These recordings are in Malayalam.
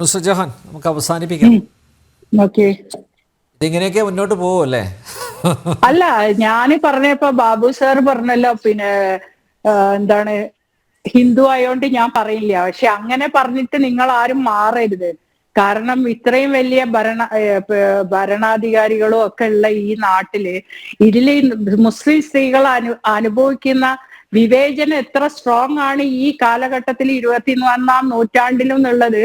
മിസ്റ്റർ ജഹാൻ നമുക്ക് അവസാനിപ്പിക്കാം. ഓക്കെ. ഇതിങ്ങനെയൊക്കെ മുന്നോട്ട് പോവല്ലേ? അല്ല ഞാൻ പറഞ്ഞപ്പോ ബാബു സാർ പറഞ്ഞല്ലോ പിന്നെ എന്താണ് ഹിന്ദു ആയോണ്ട് ഞാൻ പറയില്ല. പക്ഷെ അങ്ങനെ പറഞ്ഞിട്ട് നിങ്ങൾ ആരും മാറരുത്. കാരണം ഇത്രയും വലിയ ഭരണ ഭരണാധികാരികളും ഒക്കെ ഉള്ള ഈ നാട്ടിൽ ഇതിൽ മുസ്ലിം സ്ത്രീകൾ അനു അനുഭവിക്കുന്ന വിവേചനം എത്ര സ്ട്രോങ് ആണ് ഈ കാലഘട്ടത്തിൽ ഇരുപത്തി ഒന്നാം നൂറ്റാണ്ടിലും എന്നുള്ളത്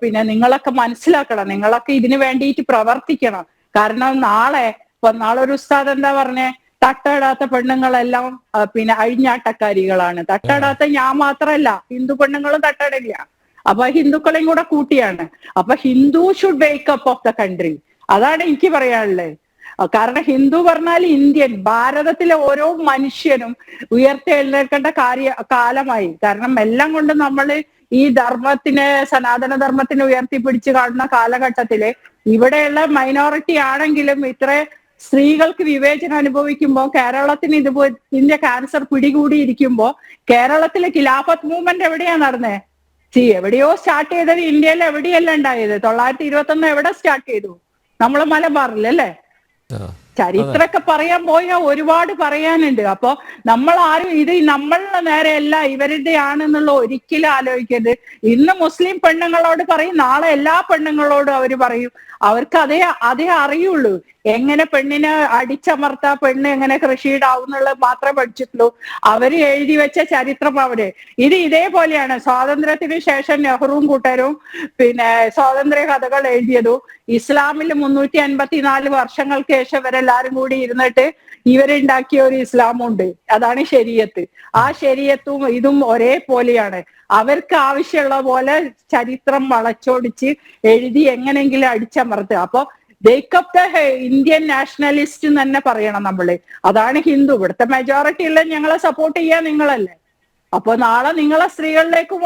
പിന്നെ നിങ്ങളൊക്കെ മനസ്സിലാക്കണം. നിങ്ങളൊക്കെ ഇതിനു വേണ്ടിയിട്ട് പ്രവർത്തിക്കണം. കാരണം നാളെ ഇപ്പൊ നാളെ ഒരു ഉസ്താദ് എന്താ പറഞ്ഞേ? തട്ടയിടാത്ത പെണ്ണുങ്ങളെല്ലാം പിന്നെ അഴിഞ്ഞാട്ടക്കാരികളാണ്. തട്ടയിടാത്ത ഞാൻ മാത്രമല്ല ഹിന്ദു പെണ്ണുങ്ങളും തട്ടയിടില്ല അപ്പൊ ഹിന്ദുക്കളെയും കൂടെ കൂട്ടിയാണ്. അപ്പൊ Hindu should wake up of the country അതാണ് എനിക്ക് പറയാനുള്ളത്. കാരണം ഹിന്ദു പറഞ്ഞാൽ ഇന്ത്യൻ ഭാരതത്തിലെ ഓരോ മനുഷ്യനും ഉയർത്തെഴുന്നേൽക്കേണ്ട കാര്യ കാലമായി. കാരണം എല്ലാം കൊണ്ട് നമ്മൾ ഈ ധർമ്മത്തിനെ സനാതന ധർമ്മത്തിനെ ഉയർത്തിപ്പിടിച്ച് കാണുന്ന കാലഘട്ടത്തിൽ ഇവിടെയുള്ള മൈനോറിറ്റി ആണെങ്കിലും ഇത്ര സ്ത്രീകൾക്ക് വിവേചനം അനുഭവിക്കുമ്പോൾ കേരളത്തിന് ഇതുപോ ഇതിന്റെ ക്യാൻസർ പിടികൂടിയിരിക്കുമ്പോ കേരളത്തിലെ ഖിലാഫത്ത് മൂവ്മെന്റ് എവിടെയാ നടന്നേ? സി എവിടെയോ സ്റ്റാർട്ട് ചെയ്തത് ഇന്ത്യയിൽ എവിടെയല്ല ഉണ്ടായത്? തൊള്ളായിരത്തി ഇരുപത്തി ഒന്ന് എവിടെ സ്റ്റാർട്ട് ചെയ്തു? നമ്മളെ മലബാറിൽ അല്ലേ. ചരിത്രമൊക്കെ പറയാൻ പോയാൽ ഒരുപാട് പറയാനുണ്ട്. അപ്പൊ നമ്മൾ ആരും ഇത് നമ്മളുടെ നേരെയല്ല ഇവരുടെ ആണെന്നുള്ള ഒരിക്കലും ആലോചിക്കരുത്. ഇന്ന് മുസ്ലിം പെണ്ണുങ്ങളോട് പറയും നാളെ എല്ലാ പെണ്ണുങ്ങളോടും അവർ പറയും. അവർക്ക് അതേ അതേ അറിയുള്ളൂ. എങ്ങനെ പെണ്ണിനെ അടിച്ചമർത്താ പെണ്ണ് എങ്ങനെ കൃഷിയിടാവും എന്നുള്ളത് മാത്രമേ പഠിച്ചിട്ടുള്ളൂ. അവർ എഴുതി വെച്ച ചരിത്രം അവർ ഇത് ഇതേപോലെയാണ്. സ്വാതന്ത്ര്യത്തിന് ശേഷം നെഹ്റുവും കൂട്ടരും പിന്നെ സ്വാതന്ത്ര്യ കഥകൾ എഴുതിയതും. ഇസ്ലാമിൽ മുന്നൂറ്റി അൻപത്തിനാല് വർഷങ്ങൾക്ക് ശേഷം ഇവരെല്ലാരും കൂടി ഇരുന്നിട്ട് ഇവരുണ്ടാക്കിയ ഒരു ഇസ്ലാമുണ്ട്. അതാണ് ശരീരത്ത്. ആ ശരീരത്തും ഇതും ഒരേപോലെയാണ്. അവർക്ക് ആവശ്യമുള്ള പോലെ ചരിത്രം വളച്ചൊടിച്ച് എഴുതി എങ്ങനെങ്കിലും അടിച്ചമർത്തുക. അപ്പൊ വേക്കപ്പ് ദ ഇന്ത്യൻ നാഷണലിസ്റ്റ് എന്ന് തന്നെ പറയണം നമ്മൾ. അതാണ് ഹിന്ദു. ഇവിടുത്തെ മെജോറിറ്റി ഉള്ള ഞങ്ങളെ സപ്പോർട്ട് ചെയ്യാൻ നിങ്ങളല്ലേ. അപ്പൊ നാളെ നിങ്ങളെ സ്ത്രീകളിലേക്കും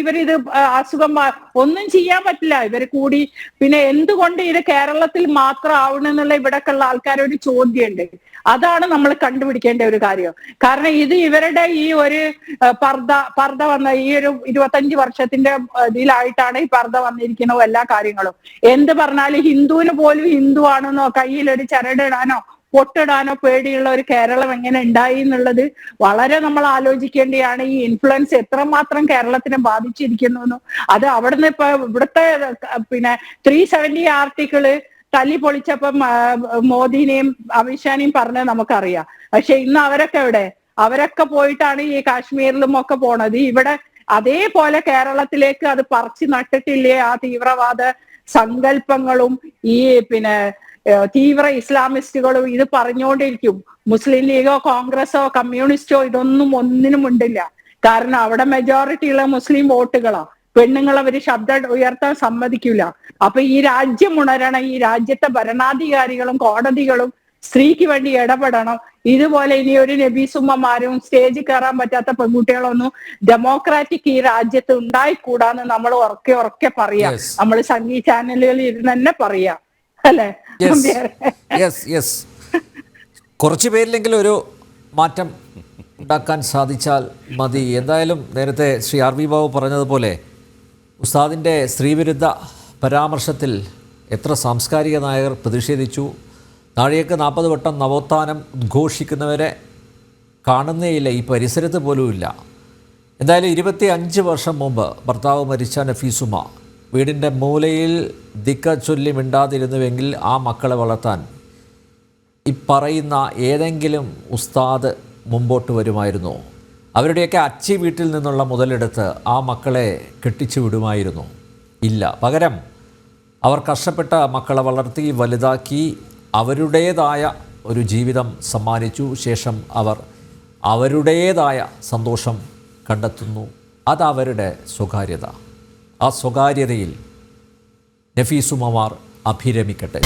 ഇവരിത് അസുഖം ഒന്നും ചെയ്യാൻ പറ്റില്ല. ഇവർ കൂടി പിന്നെ എന്തുകൊണ്ട് ഇത് കേരളത്തിൽ മാത്രം ആവണമെന്നുള്ള ഇവിടൊക്കെയുള്ള ആൾക്കാരൊരു ചോദ്യമുണ്ട്. അതാണ് നമ്മൾ കണ്ടുപിടിക്കേണ്ട ഒരു കാര്യം. കാരണം ഇത് ഇവരുടെ ഈ ഒരു പർദ്ദ പർദ്ദ വന്ന ഈ ഒരു ഇരുപത്തഞ്ച് വർഷത്തിന്റെ ഇതിലായിട്ടാണ് ഈ പർദ്ദ വന്നിരിക്കുന്ന എല്ലാ കാര്യങ്ങളും. എന്ത് പറഞ്ഞാലും ഹിന്ദുവിന് പോലും ഹിന്ദു ആണെന്നോ കയ്യിൽ ഒരു ചരടിടാനോ പൊട്ടിടാനോ പേടിയുള്ള ഒരു കേരളം എങ്ങനെ ഉണ്ടായി എന്നുള്ളത് വളരെ നമ്മൾ ആലോചിക്കേണ്ടിയാണ്. ഈ ഇൻഫ്ലുവൻസ് എത്രമാത്രം കേരളത്തിനെ ബാധിച്ചിരിക്കുന്നു എന്നും അത് അവിടുന്ന് ഇപ്പൊ ഇവിടുത്തെ പിന്നെ ത്രീ സെവന്റി ആർട്ടിക്കിൾ തല്ലി പൊളിച്ചപ്പം മോദിനെയും അമിത്ഷാനെയും പറഞ്ഞ നമുക്കറിയാം. പക്ഷെ ഇന്ന് അവരൊക്കെ എവിടെ? അവരൊക്കെ പോയിട്ടാണ് ഈ കാശ്മീരിലും ഒക്കെ പോണത്. ഇവിടെ അതേപോലെ കേരളത്തിലേക്ക് അത് പറിച്ചു നട്ടിട്ടില്ലേ ആ തീവ്രവാദ സങ്കല്പങ്ങളും ഈ പിന്നെ തീവ്ര ഇസ്ലാമിസ്റ്റുകളും ഇത് പറഞ്ഞുകൊണ്ടിരിക്കും മുസ്ലിം ലീഗോ കോൺഗ്രസോ കമ്മ്യൂണിസ്റ്റോ ഇതൊന്നും ഒന്നിനും ഉണ്ടില്ല. കാരണം അവിടെ മെജോറിറ്റി ഉള്ള മുസ്ലിം വോട്ടുകളാ. പെണ്ണുങ്ങൾ അവർ ശബ്ദം ഉയർത്താൻ സമ്മതിക്കില്ല അപ്പൊ ഈ രാജ്യം ഉണരണം ഈ രാജ്യത്തെ ഭരണാധികാരികളും കോടതികളും സ്ത്രീക്ക് വേണ്ടി ഇടപെടണം. ഇതുപോലെ ഇനി ഒരു നബീസുമ്മമാരും സ്റ്റേജിൽ കയറാൻ പറ്റാത്ത പെൺകുട്ടികളൊന്നും ഡെമോക്രാറ്റിക് ഈ രാജ്യത്ത് ഉണ്ടായിക്കൂടാന്ന് നമ്മൾ ഉറക്കെ ഉറക്കെ പറയാം. നമ്മൾ സംഗീത ചാനലുകളിൽ ഇരുന്ന് തന്നെ പറയാം. അല്ലേ? കുറച്ച് പേരിലെങ്കിലും ഒരു മാറ്റം ഉണ്ടാക്കാൻ സാധിച്ചാൽ മതി. എന്തായാലും നേരത്തെ ശ്രീ ആർ വി ബാബു പറഞ്ഞതുപോലെ ഉസ്താദിന്റെ സ്ത്രീവിരുദ്ധ പരാമർശത്തിൽ എത്ര സാംസ്കാരിക നായകർ പ്രതിഷേധിച്ചു? താഴേക്ക് നാൽപ്പത് വട്ടം നവോത്ഥാനം ഉദ്ഘോഷിക്കുന്നവരെ കാണുന്നേയില്ല ഈ പരിസരത്ത് പോലുമില്ല. എന്തായാലും ഇരുപത്തി അഞ്ച് വർഷം മുമ്പ് ഭർത്താവ് മരിച്ച നഫീസുമ വീടിന്റെ മൂലയിൽ ദിക്ക ചൊല്ലി മിണ്ടാതിരുന്നുവെങ്കിൽ ആ മക്കളെ വളർത്താൻ ഈ പറയുന്ന ഏതെങ്കിലും ഉസ്താദ് മുമ്പോട്ട് വരുമായിരുന്നു. അവരുടെയൊക്കെ അച്ചി വീട്ടിൽ നിന്നുള്ള മുതലെടുത്ത് ആ മക്കളെ കെട്ടിച്ചു വിടുമായിരുന്നു. ഇല്ല പകരം അവർ കഷ്ടപ്പെട്ട മക്കളെ വളർത്തി വലുതാക്കി അവരുടേതായ ഒരു ജീവിതം സമ്മാനിച്ചു. ശേഷം അവർ അവരുടേതായ സന്തോഷം കണ്ടെത്തുന്നു. അതവരുടെ സ്വകാര്യത. ആ സ്വകാര്യതയിൽ നഫീസുമമാർ അഭിരമിക്കട്ടെ.